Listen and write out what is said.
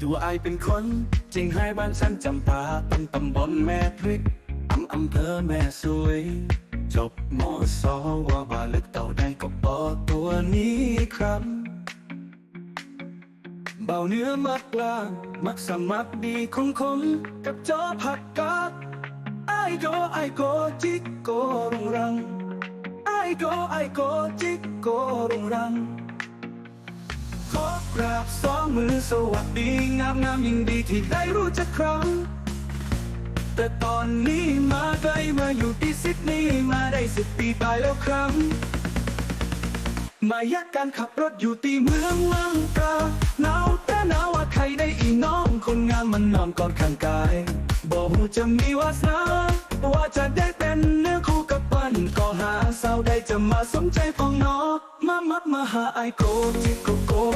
ตัวไอเป็นคนจริงให้บ้านฉันจำปาเป็นตำบลแม่พริกอำอำเภอแม่สวย จบมสอว่าบาลึกเต่าได้ก็ปอตัวนี้ครับเบาเนื้อมักกลางมักสมัครดีคงคงกับจอผักกาดไอโดไอโกจิกโกรุงรังไอโดไอโกจิกโกรุงรัง กราบสองมือสวัสดีงามงามยิ่งดีที่ได้รู้จักครั้ง แต่ตอนนี้มาไกลมาอยู่ที่ซิดนีย์มาได้สิบปีไปแล้วครั้งมายักการขับรถอยู่ที่เมืองลังกาหนาวแต่หนาวว่าใครได้อีน้องคนงามมันนอนกอดข้างกาย บอกจะมีวาสนาว่าจะได้เป็นเนื้อคู่กับปันก็หาสาวได้จะมาสนใจฟองน้อมามักมาหาไอโกจิโกโกรุงรังมาสิมาหาไอโกจิโก